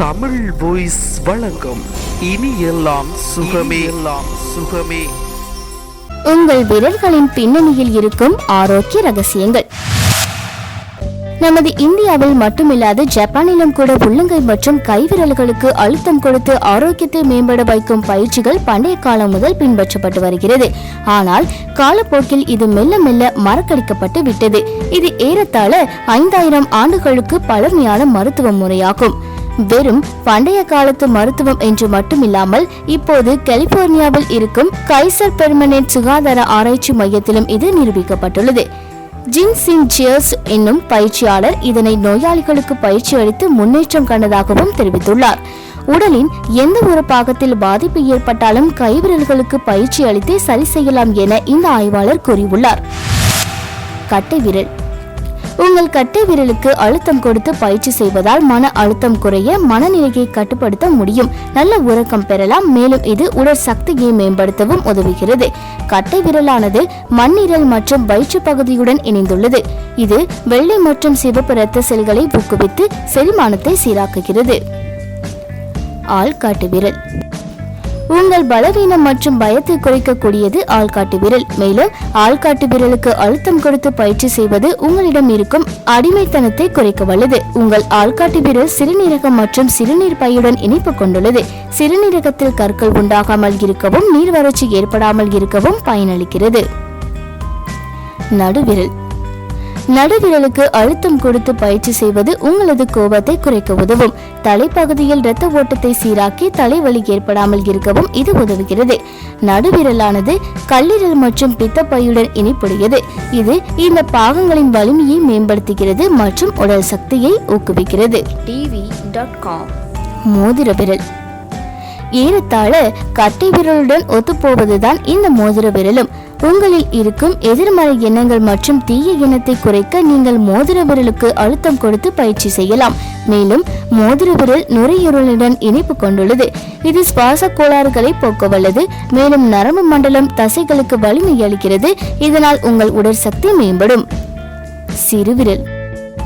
Tamil voice வழங்கும் இனி எல்லாம் சுகமே. எல்லாம் சுகமே. உங்கள் விரல்களின் பின்னணியில் இருக்கும் ஆரோக்கிய ரகசியங்கள். நமது இந்தியாவில் மட்டுமில்லாது ஜப்பானிலும் கூட உள்ளங்கை மற்றும் கைவிரல்களுக்கு அழுத்தம் கொடுத்து ஆரோக்கியத்தை மேம்பட வைக்கும் பயிற்சிகள் பண்டைய காலம் முதல் பின்பற்றப்பட்டு வருகிறது. ஆனால் காலப்போக்கில் இது மெல்ல மெல்ல மறக்கடிக்கப்பட்டு விட்டது. இது ஏறத்தாழ ஐந்தாயிரம் ஆண்டுகளுக்கு பழமையான மருத்துவ முறையாகும். வெறும் பண்டைய காலத்து மருத்துவம் என்று மட்டுமில்லாமல் இப்போது கலிபோர்னியாவில் இருக்கும் கைசர் பெர்மனென்ட் சுகாதார ஆராய்ச்சி மையத்திலும் இது நிரூபிக்கப்பட்டுள்ளது. ஜின் சிங் என்னும் பயிற்சியாளர் இதனை நோயாளிகளுக்கு பயிற்சி அளித்து முன்னேற்றம் கண்டதாகவும் தெரிவித்துள்ளார். உடலின் எந்த ஒரு பாகத்தில் பாதிப்பு ஏற்பட்டாலும் கைவிரல்களுக்கு பயிற்சி அளித்து சரி செய்யலாம் என இந்த ஆய்வாளர் கூறியுள்ளார். கட்டை விரல். உங்கள் கட்டை விரலுக்கு அழுத்தம் கொடுத்து பயிற்சி செய்வதால் மன அழுத்தம் குறைய மனநிலையை கட்டுப்படுத்த முடியும். நல்ல உறக்கம் பெறலாம். மேலும் இது உடல் சக்தியை மேம்படுத்தவும் உதவுகிறது. கட்டை விரலானது மண்ணீரல் மற்றும் வயிற்று பகுதியுடன் இணைந்துள்ளது. இது வெள்ளை மற்றும் சிவப்பு இரத்த செல்களை ஊக்குவித்து செரிமானத்தை சீராக்குகிறது. ஆள்காட்டு விரல். உங்கள் பலவீனம் மற்றும் பயத்தை குறைக்கக்கூடியது ஆள்காட்டு விரல். மேலும் ஆள்காட்டு விரலுக்கு அழுத்தம் கொடுத்து பயிற்சி செய்வது உங்களிடம் இருக்கும் அடிமைத்தனத்தை குறைக்க வல்லது. உங்கள் ஆள்காட்டு விரல் சிறுநீரகம் மற்றும் சிறுநீர் பையுடன் இணைப்பு கொண்டுள்ளது. சிறுநீரகத்தில் கற்கள் உண்டாகாமல் இருக்கவும் நீர் வறட்சி ஏற்படாமல் இருக்கவும் பயனளிக்கிறது. நடுவிரல். நடுவிரலுக்கு அழுத்தம் கொடுத்து பயிற்சி செய்வது உங்களது கோபத்தை குறைக்க உதவும். தலைப்பகுதியில் இரத்த ஓட்டத்தை சீராக்கி தலைவலி ஏற்படாமல் இருக்கவும் இது உதவுகிறது. நடுவிரலானது கல்லீரல் மற்றும் பித்தப்பையுடன் இணைப்புடையது. இது இந்த பாகங்களின் வலிமையை மேம்படுத்துகிறது மற்றும் உடல் சக்தியை ஊக்குவிக்கிறது. டிவி டாட் காம் மோதிர விரல் ஏறத்தாழ கட்டை விரலுடன் ஒத்துப்போவதுதான் இந்த மோதிர விரலும் உங்களில் இருக்கும் எதிர்மறை எண்ணங்கள் மற்றும் தீய எண்ணத்தை குறைக்க நீங்கள் மோதிர விரலுக்கு அழுத்தம் கொடுத்து பயிற்சி செய்யலாம். மேலும் மோதிர விரல் நுரையீரலுடன் இணைப்பு கொண்டுள்ளது. இது சுவாச கோளாறுகளை போக்க வல்லது மேலும் நரம்பு மண்டலம் தசைகளுக்கு வலிமை அளிக்கிறது. இதனால் உங்கள் உடல் சக்தி மேம்படும். சிறுவிரல்.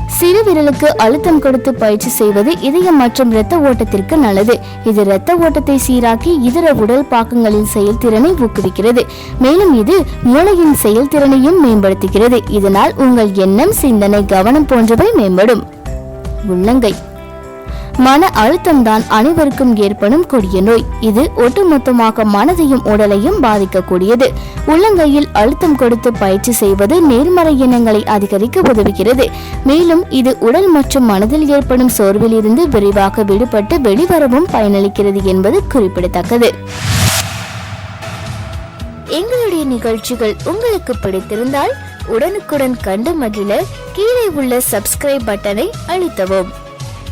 சிறு விரலுக்கு அழுத்தம் கொடுத்து பயிற்சி செய்வது இதயம் மற்றும் இரத்த ஓட்டத்திற்கு நல்லது. இது இரத்த ஓட்டத்தை சீராக்கி இதர உடல் பாக்கங்களின் செயல்திறனை ஊக்குவிக்கிறது. மேலும் இது மூளையின் செயல்திறனையும் மேம்படுத்துகிறது. இதனால் உங்கள் எண்ணம் சிந்தனை கவனம் போன்றவை மேம்படும். உள்ளங்கை. மன அழுத்தம்தான் அனைவருக்கும் ஏற்படும் கொடிய நோய். இது ஒட்டுமொத்தமாக மனதையும் உடலையும் பாதிக்கக்கூடியது. உள்ளங்கையில் அழுத்தம் கொடுத்து பயிற்சி செய்வது நேர்மறை எண்ணங்களை அதிகரிக்க உதவுகிறது. மேலும் இது உடல் மற்றும் மனதில் ஏற்படும் சோர்வில் இருந்து விரைவாக விடுபட்டு வெளிவரவும் பயனளிக்கிறது என்பது குறிப்பிடத்தக்கது. எங்களுடைய நிகழ்ச்சிகள் உங்களுக்கு பிடித்திருந்தால் உடனுக்குடன் கண்டு மகிழ கீழே உள்ள சப்ஸ்கிரைப் பட்டனை அழுத்தவும்.